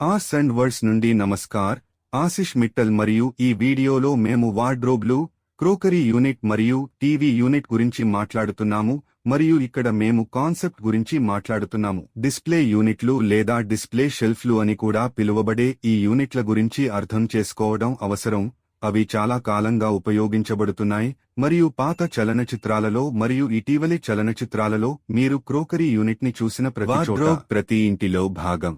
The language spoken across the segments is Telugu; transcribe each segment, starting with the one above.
ఆ సండ్ వర్డ్స్ నుండి నమస్కార్. ఆశిష్ మిట్టల్ మరియు ఈ వీడియోలో మేము వార్డ్రోబ్లు క్రోకరీ యూనిట్ మరియు టీవీ యూనిట్ గురించి మాట్లాడుతున్నాము మరియు ఇక్కడ మేము కాన్సెప్ట్ గురించి మాట్లాడుతున్నాము. డిస్ప్లే యూనిట్లు లేదా డిస్ప్లే షెల్ఫ్లు అని కూడా పిలువబడే ఈ యూనిట్ల గురించి అర్థం చేసుకోవడం అవసరం. అవి చాలా కాలంగా ఉపయోగించబడుతున్నాయి మరియు పాత చలనచిత్రాలలో మరియు ఇటీవలి చలనచిత్రాలలో మీరు క్రోకరీ యూనిట్ని చూసిన ప్రతి ప్రతి ఇంటిలో భాగం.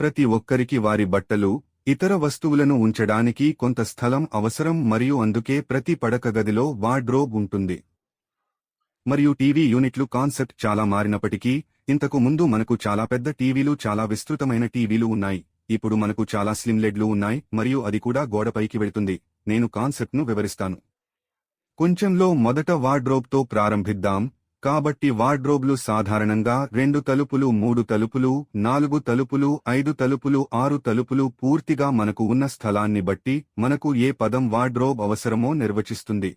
ప్రతి ఒక్కరికి వారి బట్టలు ఇతర వస్తువులను ఉంచడానికి కొంత స్థలం అవసరం మరియు అందుకే ప్రతి పడక గదిలో వార్డ్రోబ్ ఉంటుంది. మరియు టీవీ యూనిట్లు కాన్సెప్ట్ చాలా మారినప్పటికీ ఇంతకు ముందు మనకు చాలా పెద్ద టీవీలు చాలా విస్తృతమైన టీవీలు ఉన్నాయి. ఇప్పుడు మనకు చాలా స్లిమ్ లెడ్లు ఉన్నాయి మరియు అది కూడా గోడపైకి వెళుతుంది. నేను కాన్సెప్ట్ను వివరిస్తాను. కొంచెంలో మొదట వార్డ్రోబ్తో ప్రారంభిద్దాం. కాబట్టి వార్డ్రోబ్లు సాధారణంగా రెండు తలుపులు మూడు తలుపులు నాలుగు తలుపులు ఐదు తలుపులు ఆరు తలుపులు పూర్తిగా మనకు ఉన్న స్థలాన్ని బట్టి మనకు ఏ పదం వార్డ్రోబ్ అవసరమో నిర్వచిస్తుంది.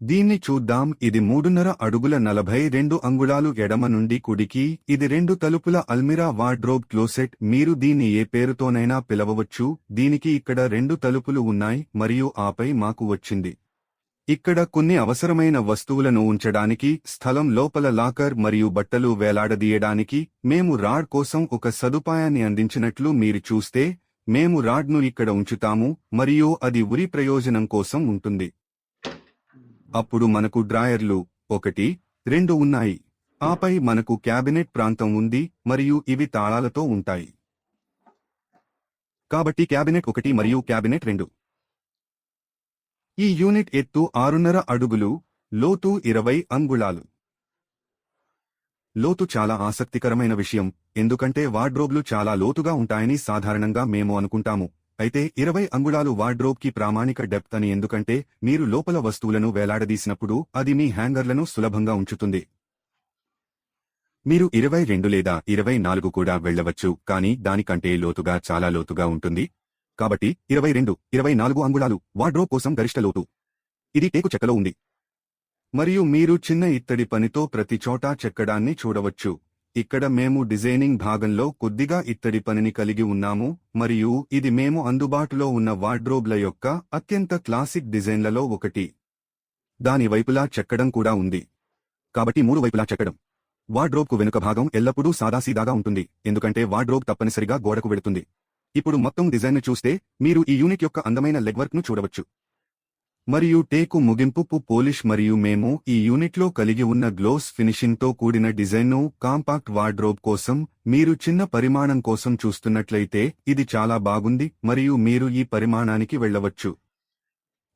దీన్ని చూద్దాం. ఇది మూడున్నర అడుగుల నలభై రెండు అంగుళాలు ఎడమ నుండి కుడికి ఇది రెండు తలుపుల అల్మిరా వార్డ్రోబ్ క్లోసెట్. మీరు దీన్ని ఏ పేరుతోనైనా పిలవవచ్చు. దీనికి ఇక్కడ రెండు తలుపులు ఉన్నాయి మరియు ఆపై మాకు వచ్చింది. ఇక్కడ కొన్ని అవసరమైన వస్తువులను ఉంచడానికి స్థలం లోపల లాకర్ మరియు బట్టలు వేలాడదీయడానికి మేము రాడ్ కోసం ఒక సదుపాయాన్ని అందించినట్లు మీరు చూస్తే మేము రాడ్ను ఇక్కడ ఉంచుతాము మరియు అది ఉరి ప్రయోజనం కోసం ఉంటుంది. అప్పుడు మనకు డ్రాయర్లు ఒకటి రెండు ఉన్నాయి. ఆపై మనకు క్యాబినెట్ ప్రాంతం ఉంది మరియు ఇవి తాళాలతో ఉంటాయి. కాబట్టి క్యాబినెట్ ఒకటి మరియు క్యాబినెట్ రెండు. ఈ యూనిట్ ఎత్తు ఆరున్నర అడుగులు లోతు ఇరవై అంగుళాలు. లోతు చాలా ఆసక్తికరమైన విషయం ఎందుకంటే వార్డ్రోబ్లు చాలా లోతుగా ఉంటాయని సాధారణంగా మేము అనుకుంటాము. అయితే ఇరవై అంగుళాలు వార్డ్రోబ్కి ప్రామాణిక డెప్త్ అని ఎందుకంటే మీరు లోపల వస్తువులను వేలాడదీసినప్పుడు అది మీ హ్యాంగర్లను సులభంగా ఉంచుతుంది. మీరు ఇరవై రెండు లేదా ఇరవై నాలుగు కూడా వెళ్ళవచ్చు కానీ దానికంటే లోతుగా చాలా లోతుగా ఉంటుంది. కాబట్టి ఇరవై రెండు ఇరవై నాలుగు అంగుళాలు వార్డ్రోబ్ కోసం గరిష్ట లోతు. ఇది టేకు చెక్కలో ఉంది. మరియు మీరు చిన్న ఇత్తడి పనితో ప్రతి చోటా చెక్కడాన్ని చూడవచ్చు. ఇక్కడ మేము డిజైనింగ్ భాగంలో కొద్దిగా ఇత్తడి పనిని కలిగి ఉన్నాము మరియు ఇది మేము అందుబాటులో ఉన్న వార్డ్రోబ్ల యొక్క అత్యంత క్లాసిక్ డిజైన్లలో ఒకటి. దాని వైపులా చెక్కడం కూడా ఉంది. కాబట్టి మూడు వైపులా చెక్కడం. వార్డ్రోబ్కు వెనుక భాగం ఎల్లప్పుడూ సాదాసీదాగా ఉంటుంది ఎందుకంటే వార్డ్రోబ్ తప్పనిసరిగా గోడకు వెళుతుంది. ఇప్పుడు మొత్తం డిజైన్ను చూస్తే మీరు ఈ యూనిట్ యొక్క అందమైన లెగ్వర్క్ను చూడవచ్చు. మరియు టేకు ముగింపు పోలిష్ మరియు మేము ఈ యూనిట్లో కలిగి ఉన్న గ్లోస్ ఫినిషింగ్తో కూడిన డిజైన్ను కాంపాక్ట్ వార్డ్రోబ్ కోసం మీరు చిన్న పరిమాణం కోసం చూస్తున్నట్లయితే ఇది చాలా బాగుంది మరియు మీరు ఈ పరిమాణానికి వెళ్ళవచ్చు.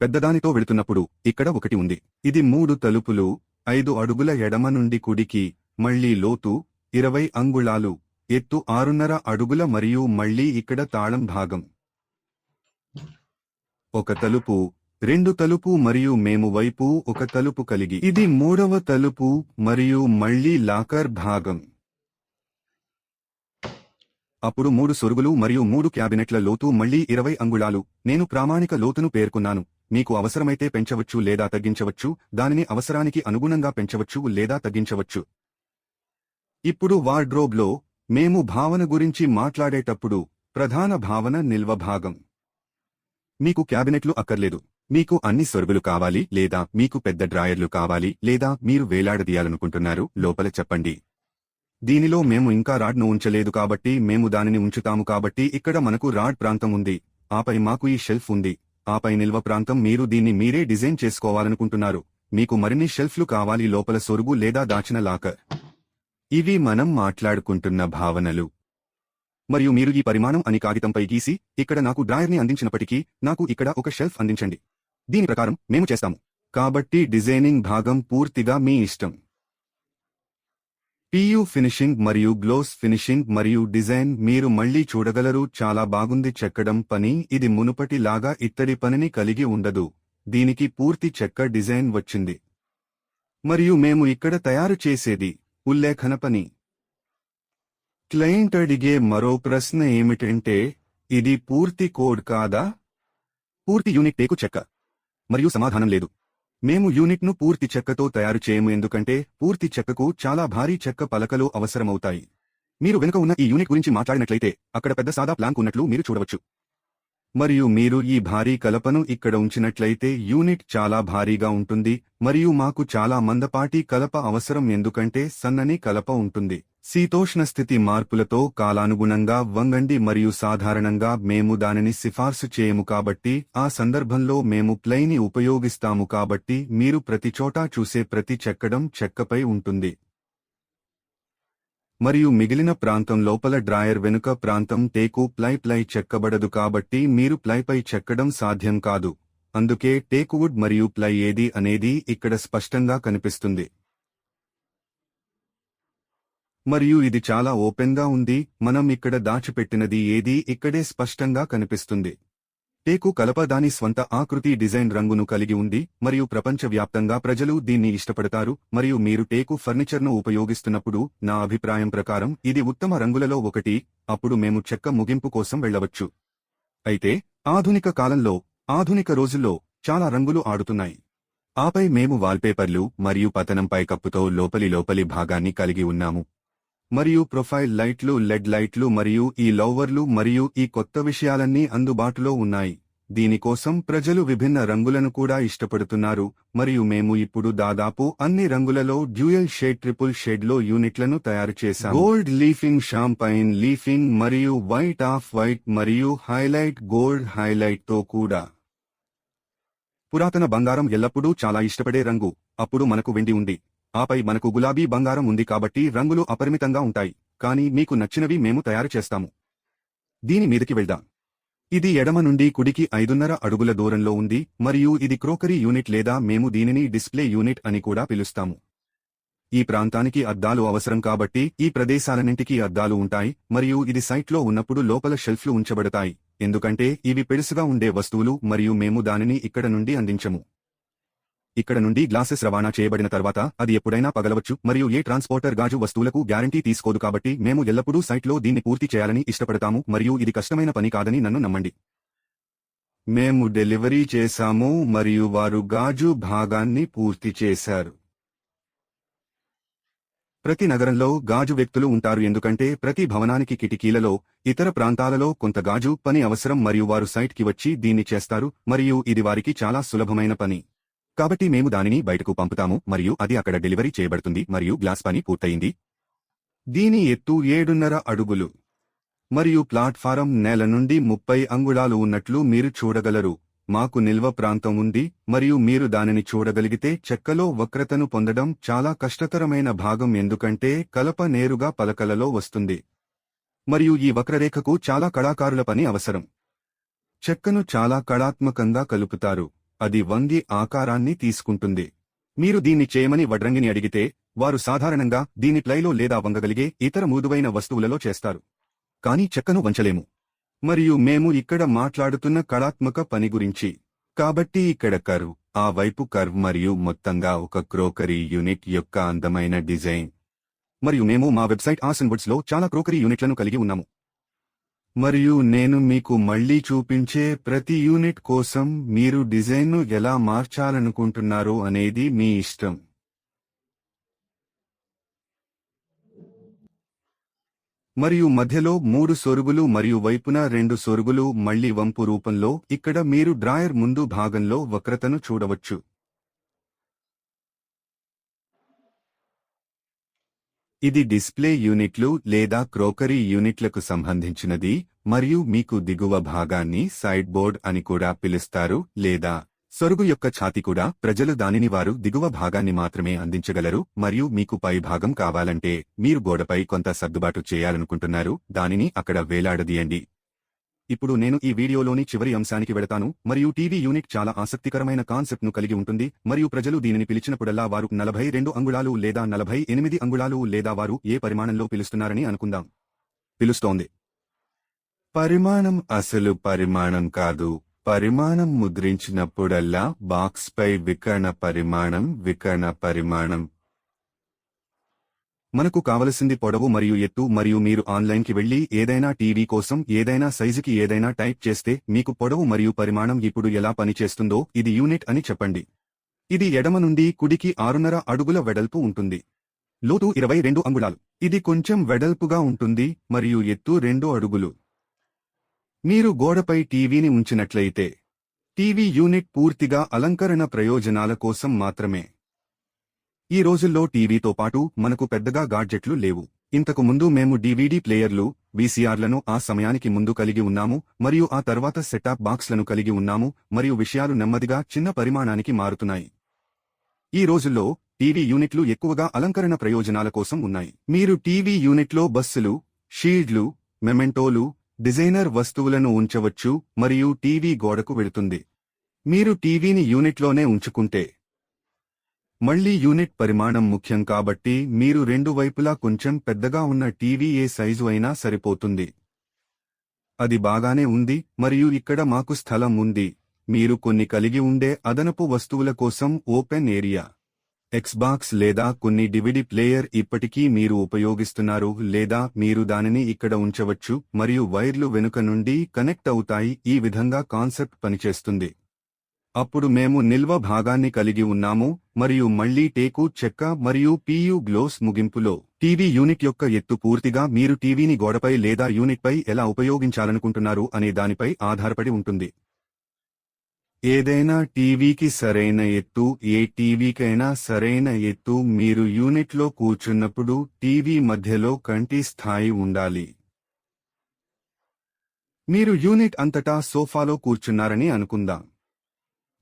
పెద్దదానితో వెళుతున్నప్పుడు ఇక్కడ ఒకటి ఉంది. ఇది మూడు తలుపులు ఐదు అడుగుల ఎడమ నుండి కుడికి మళ్ళీ లోతు ఇరవై అంగుళాలు ఎత్తు ఆరున్నర అడుగుల మరియు మళ్ళీ ఇక్కడ తాళం భాగం. ఒక తలుపు రెండు తలుపు మరియు మేము వైపు ఒక తలుపు కలిగి ఇది మూడవ తలుపు మరియు మళ్ళీ లాకర్ భాగం. అప్పుడు మూడు సొరుగులు మరియు మూడు క్యాబినెట్ల లోతు మళ్ళీ ఇరవై అంగుళాలు. నేను ప్రామాణిక లోతును పేర్కొన్నాను. మీకు అవసరమైతే పెంచవచ్చు లేదా తగ్గించవచ్చు దానిని అవసరానికి అనుగుణంగా పెంచవచ్చు లేదా తగ్గించవచ్చు. ఇప్పుడు వార్డ్రోబ్లో మేము భావన గురించి మాట్లాడేటప్పుడు ప్రధాన భావన నిల్వ భాగం. మీకు క్యాబినెట్లు అక్కర్లేదు. మీకు అన్ని సొరుగులు కావాలి లేదా మీకు పెద్ద డ్రాయర్లు కావాలి లేదా మీరు వేలాడదీయాలనుకుంటున్నారు లోపల చెప్పండి. దీనిలో మేము ఇంకా రాడ్ను ఉంచలేదు కాబట్టి మేము దానిని ఉంచుతాము కాబట్టి ఇక్కడ మనకు రాడ్ ప్రాంతం ఉంది. ఆపై మాకు ఈ షెల్ఫ్ ఉంది. ఆపై నిల్వ ప్రాంతం మీరు దీన్ని మీరే డిజైన్ చేసుకోవాలనుకుంటున్నారు. మీకు మరిన్ని షెల్ఫ్లు కావాలి లోపల సొరుగు లేదా దాచిన లాకర్. ఇవి మనం మాట్లాడుకుంటున్న భావనలు. మరియు మీరు ఈ పరిమాణం అని కాగితంపై గీసి ఇక్కడ నాకు డ్రాయర్ని అందించినప్పటికీ నాకు ఇక్కడ ఒక షెల్ఫ్ అందించండి. దీని ప్రకారం మేము చేస్తాము. కాబట్టి డిజైనింగ్ భాగం పూర్తిగా మీ ఇష్టం. పియు ఫినిషింగ్ మరియు గ్లోస్ ఫినిషింగ్ మరియు డిజైన్ మీరు మళ్ళీ చూడగలరు. చాలా బాగుంది. చెక్కడం పని. ఇది మునుపటి లాగా ఇత్తడి పనిని కలిగి ఉండదు. దీనికి పూర్తి చెక్క డిజైన్ వచ్చింది. మరియు మేము ఇక్కడ తయారు చేసేది ఉల్లేఖన పని క్లయింట్ అడిగే మరో ప్రశ్న ఏమిటంటే ఇది పూర్తి కోడ్ కాదా? పూర్తి యూనిట్ టేకు చెక్క. మరియు సమాధానం లేదు. మేము యూనిట్ను పూర్తి చెక్కతో తయారు చేయము ఎందుకంటే పూర్తి చెక్కకు చాలా భారీ చెక్క పలకలు అవసరమవుతాయి. మీరు వెనుక ఉన్న ఈ యూనిట్ గురించి మాట్లాడినట్లయితే అక్కడ పెద్ద సాదా ప్లాంక్ ఉన్నట్లు మీరు చూడవచ్చు. మరియు మీరు ఈ భారీ కలపను ఇక్కడ ఉంచినట్లయితే యూనిట్ చాలా భారీగా ఉంటుంది మరియు మాకు చాలా మందపాటి కలప అవసరం ఎందుకంటే సన్నని కలప ఉంటుంది. శీతోష్ణ స్థితి మార్పులతో కాలానుగుణంగా వంగండి మరియు సాధారణంగా మేము దానిని సిఫార్సు చేయము కాబట్టి ఆ సందర్భంలో మేము ప్లైని ఉపయోగిస్తాము కాబట్టి మీరు ప్రతి చోటా చూసే ప్రతి చెక్కడం చెక్కపై ఉంటుంది. మరియు మిగిలిన ప్రాంతం లోపల డ్రాయర్ వెనుక ప్రాంతం టేకు ప్లై ప్లై చెక్కబడదు కాబట్టి మీరు ప్లైపై చెక్కడం సాధ్యం కాదు. అందుకే టేకువుడ్ మరియు ప్లై ఏది అనేది ఇక్కడ స్పష్టంగా కనిపిస్తుంది. మరియు ఇది చాలా ఓపెన్గా ఉంది. మనం ఇక్కడ దాచిపెట్టినది ఏది ఇక్కడే స్పష్టంగా కనిపిస్తుంది. టేకు కలప దాని స్వంత ఆకృతి డిజైన్ రంగును కలిగి ఉంది మరియు ప్రపంచవ్యాప్తంగా ప్రజలు దీన్ని ఇష్టపడతారు మరియు మీరు టేకు ఫర్నిచర్ను ఉపయోగిస్తున్నప్పుడు నా అభిప్రాయం ప్రకారం ఇది ఉత్తమ రంగులలో ఒకటి అప్పుడు మేము చెక్క ముగింపు కోసం వెళ్ళవచ్చు. అయితే ఆధునిక కాలంలో ఆధునిక రోజుల్లో చాలా రంగులు ఆడుతున్నాయి. ఆపై మేము వాల్పేపర్లు మరియు పతనంపై కప్పుతో లోపలి లోపలి భాగాన్ని కలిగి ఉన్నాము. మరియు ప్రొఫైల్ లైట్లు లెడ్ లైట్లు మరియు ఈ లౌవర్లు మరియు ఈ కొత్త విషయాలన్నీ అందుబాటులో ఉన్నాయి. దీనికోసం ప్రజలు విభిన్న రంగులను కూడా ఇష్టపడుతున్నారు. మరియు మేము ఇప్పుడు దాదాపు అన్ని రంగులలో డ్యూయల్ షేడ్ ట్రిపుల్ షేడ్లో యూనిట్లను తయారు చేశాం గోల్డ్ లీఫింగ్ షాంపైన్ లీఫింగ్ మరియు వైట్ ఆఫ్ వైట్ మరియు హైలైట్ గోల్డ్ హైలైట్తో కూడా. పురాతన బంగారం ఎల్లప్పుడూ చాలా ఇష్టపడే రంగు. అప్పుడు మనకు వెండి ఉంది. ఆపై మనకు గులాబీ బంగారం ఉంది కాబట్టి రంగులు అపరిమితంగా ఉంటాయి కానీ మీకు నచ్చినవి మేము తయారు చేస్తాము. దీని మీదకి వెళ్దాం. ఇది ఎడమ నుండి కుడికి ఐదున్నర అడుగుల దూరంలో ఉంది మరియు ఇది క్రోకరీ యూనిట్ లేదా మేము దీనిని డిస్ప్లే యూనిట్ అని కూడా పిలుస్తాము. ఈ ప్రాంతానికి అద్దాలు అవసరం కాబట్టి ఈ ప్రదేశాలన్నింటికీ అద్దాలు ఉంటాయి మరియు ఇది సైట్లో ఉన్నప్పుడు లోపల షెల్ఫ్లు ఉంచబడతాయి ఎందుకంటే ఇవి పెడుసుగా ఉండే వస్తువులు మరియు మేము దానిని ఇక్కడ నుండి అందించము. ఇక్కడ నుండి గ్లాసెస్ రవాణా చేయబడిన తర్వాత అది ఎప్పుడైనా పగలవచ్చు మరియు ఏ ట్రాన్స్పోర్టర్ గాజు వస్తువులకు గ్యారంటీ తీసుకోదు కాబట్టి మేము ఎల్లప్పుడూ సైట్లో దీన్ని పూర్తి చేయాలని ఇష్టపడతాము మరియు ఇది కష్టమైన పని కాదని నన్ను నమ్మండి. మేము డెలివరీ చేశాము మరియు వారు గాజు భాగాన్ని పూర్తి చేశారు. ప్రతి నగరంలో గాజు వ్యక్తులు ఉంటారు ఎందుకంటే ప్రతి భవనానికి కిటికీలలో ఇతర ప్రాంతాలలో కొంత గాజు పని అవసరం మరియు వారు సైట్కి వచ్చి దీన్ని చేస్తారు మరియు ఇది వారికి చాలా సులభమైన పని. కాబట్టి మేము దానిని బయటకు పంపుతాము మరియు అది అక్కడ డెలివరీ చేయబడుతుంది మరియు గ్లాస్ పని పూర్తయింది. దీని ఎత్తు ఏడున్నర అడుగులు మరియు ప్లాట్ఫారం నేల నుండి ముప్పై అంగుళాలు ఉన్నట్లు మీరు చూడగలరు. మాకు నిల్వ ప్రాంతం ఉంది మరియు మీరు దానిని చూడగలిగితే చెక్కలో వక్రతను పొందడం చాలా కష్టతరమైన భాగం ఎందుకంటే కలప నేరుగా పలకలలో వస్తుంది. మరియు ఈ వక్రరేఖకు చాలా కళాకారుల పని అవసరం. చెక్కను చాలా కళాత్మకంగా కలుపుతారు. అది వంగి ఆకారాన్ని తీసుకుంటుంది. మీరు దీన్ని చేయమని వడ్రంగిని అడిగితే వారు సాధారణంగా దీని ప్లైలో లేదా వంగగలిగే ఇతర మృదువైన వస్తువులలో చేస్తారు. కానీ చెక్కను వంచలేము. మరియు మేము ఇక్కడ మాట్లాడుతున్న కళాత్మక పని గురించి. కాబట్టి ఇక్కడ కర్వ్ ఆ వైపు కర్వ్ మరియు మొత్తంగా ఒక క్రోకరీ యూనిట్ యొక్క అందమైన డిజైన్. మరియు మేము మా వెబ్సైట్ ఆసన్వుడ్స్లో చాలా క్రోకరీ యూనిట్లను కలిగి ఉన్నాము. మరియు నేను మీకు మళ్ళీ చూపించే ప్రతి యూనిట్ కోసం మీరు డిజైన్ను ఎలా మార్చాలనుకుంటున్నారో అనేది మీ ఇష్టం. మరియు మధ్యలో మూడు సొరుగులు మరియు వైపున రెండు సొరుగులు మళ్ళీ వంపు రూపంలో ఇక్కడ మీరు డ్రాయర్ ముందు భాగంలో వక్రతను చూడవచ్చు. ఇది డిస్ప్లే యూనిట్లు లేదా క్రోకరీ యూనిట్లకు సంబంధించినది మరియు మీకు దిగువ భాగాన్ని సైడ్ బోర్డ్ అని కూడా పిలుస్తారు లేదా సొరుగు యొక్క ఛాతి కూడా ప్రజలు దానిని వారు దిగువ భాగాన్ని మాత్రమే అందించగలరు మరియు మీకు పై భాగం కావాలంటే మీరు గోడపై కొంత సర్దుబాటు చేయాలనుకుంటున్నారు దానిని అక్కడ వేలాడదీయండి. ఇప్పుడు నేను ఈ వీడియోలోని చివరి అంశానికి వెళతాను. మరియు టీవీ యూనిట్ చాలా ఆసక్తికరమైన కాన్సెప్ట్ను కలిగి ఉంటుంది. మరియు ప్రజలు దీనిని పిలిచినప్పుడల్లా వారు నలభై రెండు అంగుళాలు లేదా నలభై ఎనిమిది అంగుళాలు లేదా వారు ఏ పరిమాణంలో పిలుస్తున్నారని అనుకుందాం. పిలుస్తోంది. పరిమాణం అసలు పరిమాణం కాదు. పరిమాణం ముద్రించినప్పుడల్లా బాక్స్పై వికర్ణ పరిమాణం వికర్ణ పరిమాణం. మనకు కావలసింది పొడవు మరియు ఎత్తు మరియు మీరు ఆన్లైన్కి వెళ్ళి ఏదైనా టీవీ కోసం ఏదైనా సైజుకి ఏదైనా టైప్ చేస్తే మీకు పొడవు మరియు పరిమాణం ఇప్పుడు ఎలా పనిచేస్తుందో ఇది యూనిట్ అని చెప్పండి. ఇది ఎడమ నుండి కుడికి ఆరున్నర అడుగుల వెడల్పు ఉంటుంది. లోతు ఇరవై రెండు అంగుళాలు. ఇది కొంచెం వెడల్పుగా ఉంటుంది మరియు ఎత్తు రెండు అడుగులు. మీరు గోడపై టీవీని ఉంచినట్లయితే టీవీ యూనిట్ పూర్తిగా అలంకరణ ప్రయోజనాల కోసం మాత్రమే. ఈ రోజుల్లో టీవీతో పాటు మనకు పెద్దగా గాడ్జెట్లు లేవు. ఇంతకు ముందు మేము డీవీడీ ప్లేయర్లు వీసీఆర్లను ఆ సమయానికి ముందు కలిగి ఉన్నాము మరియు ఆ తర్వాత సెటాప్ బాక్స్లను కలిగి ఉన్నాము మరియు విషయాలు నెమ్మదిగా చిన్న పరిమాణానికి మారుతున్నాయి. ఈ రోజుల్లో టీవీ యూనిట్లు ఎక్కువగా అలంకరణ ప్రయోజనాల కోసం ఉన్నాయి. మీరు టీవీ యూనిట్లో బస్సులు షీల్డ్లు మెమెంటోలు డిజైనర్ వస్తువులను ఉంచవచ్చు మరియు టీవీ గోడకు వెళుతుంది. మీరు టీవీని యూనిట్లోనే ఉంచుకుంటే మళ్ళీ యూనిట్ పరిమాణం ముఖ్యం కాబట్టి మీరు రెండు వైపులా కొంచెం పెద్దగా ఉన్న టీవీ ఏ సైజు అయినా సరిపోతుంది. అది బాగానే ఉంది మరియు ఇక్కడ మాకు స్థలం ఉంది. మీరు కొన్ని కలిగి ఉండే అదనపు వస్తువుల కోసం ఓపెన్ ఏరియా ఎక్స్బాక్స్ లేదా కొన్ని డివిడి ప్లేయర్ ఇప్పటికీ మీరు ఉపయోగిస్తున్నారు లేదా మీరు దానిని ఇక్కడ ఉంచవచ్చు మరియు వైర్లు వెనుక నుండి కనెక్ట్ అవుతాయి. ఈ విధంగా కాన్సెప్ట్ పనిచేస్తుంది. అప్పుడు మేము నిల్వ భాగాన్ని కలిగి ఉన్నాము మరియు మళ్ళీ టేకు చెక్క మరియు పియు గ్లోస్ ముగింపులో టీవీ యూనిట్ యొక్క ఎత్తు పూర్తిగా మీరు టీవీని గోడపై లేదా యూనిట్పై ఎలా ఉపయోగించాలనుకుంటున్నారు అనే దానిపై ఆధారపడి ఉంటుంది. ఏదైనా టీవీకి సరైన ఎత్తు ఏ టీవీకైనా సరైన ఎత్తు మీరు యూనిట్లో కూర్చున్నప్పుడు టీవీ మధ్యలో కంటి స్థాయి ఉండాలి. మీరు యూనిట్ అంతటా సోఫాలో కూర్చున్నారని అనుకుందాం.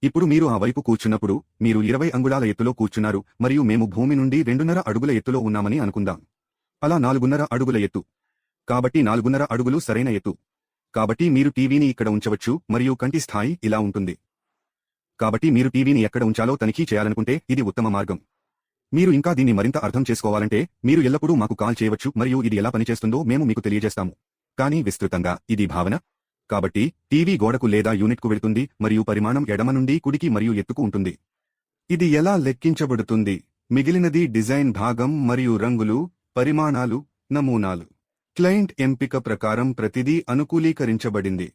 ఇప్పుడు మీరు ఆ వైపు కూర్చున్నప్పుడు మీరు ఇరవై అంగుళాల ఎత్తులో కూర్చున్నారు మరియు మేము భూమి నుండి రెండున్నర అడుగుల ఎత్తులో ఉన్నామని అనుకుందాం. అలా నాలుగున్నర అడుగుల ఎత్తు. కాబట్టి నాలుగున్నర అడుగులు సరైన ఎత్తు. కాబట్టి మీరు టీవీని ఇక్కడ ఉంచవచ్చు మరియు కంటి స్థాయి ఇలా ఉంటుంది. కాబట్టి మీరు టీవీని ఎక్కడ ఉంచాలో తనిఖీ చేయాలనుకుంటే ఇది ఉత్తమ మార్గం. మీరు ఇంకా దీన్ని మరింత అర్థం చేసుకోవాలంటే మీరు ఎల్లప్పుడూ మాకు కాల్ చేయవచ్చు మరియు ఇది ఎలా పనిచేస్తుందో మేము మీకు తెలియజేస్తాము. కానీ విస్తృతంగా ఇది భావన? కాబట్టి టీవీ గోడకు లేదా యూనిట్కు వెళుతుంది మరియు పరిమాణం ఎడమ నుండి కుడికి మరియు ఎత్తుకు ఉంటుంది. ఇది ఎలా లెక్కించబడుతుంది? మిగిలినది డిజైన్ భాగం మరియు రంగులు పరిమాణాలు నమూనాలు. క్లయింట్ ఎంపిక ప్రకారం ప్రతిదీ అనుకూలీకరించబడింది.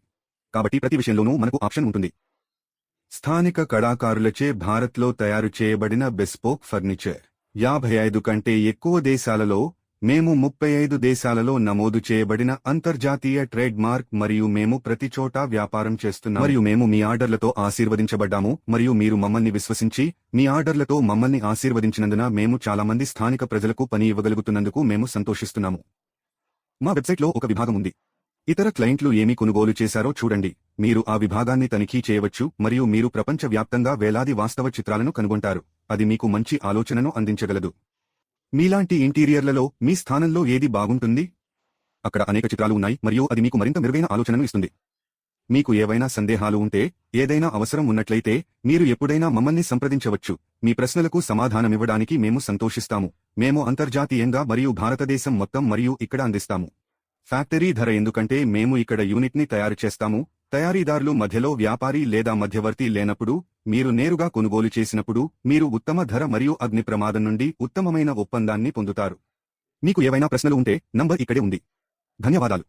కాబట్టి ప్రతి విషయంలోనూ మనకు ఆప్షన్ ఉంటుంది. స్థానిక కళాకారులచే భారత్లో తయారు చేయబడిన బెస్పోక్ ఫర్నిచర్ యాభై ఐదు కంటే ఎక్కువ దేశాలలో మేము ముప్పై ఐదు దేశాలలో నమోదు చేయబడిన అంతర్జాతీయ ట్రేడ్ మార్క్ మరియు మేము ప్రతి చోటా వ్యాపారం చేస్తున్నాం మరియు మేము మీ ఆర్డర్లతో ఆశీర్వదించబడ్డాము. మరియు మీరు మమ్మల్ని విశ్వసించి మీ ఆర్డర్లతో మమ్మల్ని ఆశీర్వదించినందున మేము చాలా మంది స్థానిక ప్రజలకు పని ఇవ్వగలుగుతున్నందుకు మేము సంతోషిస్తున్నాము. మా వెబ్సైట్లో ఒక విభాగం ఉంది. ఇతర క్లయింట్లు ఏమి కొనుగోలు చేశారో చూడండి. మీరు ఆ విభాగాన్ని తనిఖీ చేయవచ్చు మరియు మీరు ప్రపంచవ్యాప్తంగా వేలాది వాస్తవ చిత్రాలను కనుగొంటారు. అది మీకు మంచి ఆలోచనను అందించగలదు. మీలాంటి ఇంటీరియర్లలో మీ స్థానంలో ఏది బాగుంటుంది? అక్కడ అనేక చిత్రాలు ఉన్నాయి మరియు అది మీకు మరింత మెరుగైన ఆలోచనను ఇస్తుంది. మీకు ఏవైనా సందేహాలు ఉంటే ఏదైనా అవసరం ఉన్నట్లయితే మీరు ఎప్పుడైనా మమ్మల్ని సంప్రదించవచ్చు. మీ ప్రశ్నలకు సమాధానమివ్వడానికి మేము సంతోషిస్తాము. మేము అంతర్జాతీయంగా మరియు భారతదేశం మొత్తం మరియు ఇక్కడ అందిస్తాము. ఫ్యాక్టరీ ధర ఎందుకంటే మేము ఇక్కడ యూనిట్ని తయారు చేస్తాము తయారీదారులు మధ్యలో వ్యాపారి లేదా మధ్యవర్తి లేనప్పుడు మీరు నేరుగా కొనుగోలు చేసినప్పుడు మీరు ఉత్తమ ధర మరియు అగ్ని ప్రమాదం నుండి ఉత్తమమైన ఒప్పందాన్ని పొందుతారు. మీకు ఏవైనా ప్రశ్నలు ఉంటే నంబర్ ఇక్కడే ఉంది. ధన్యవాదాలు.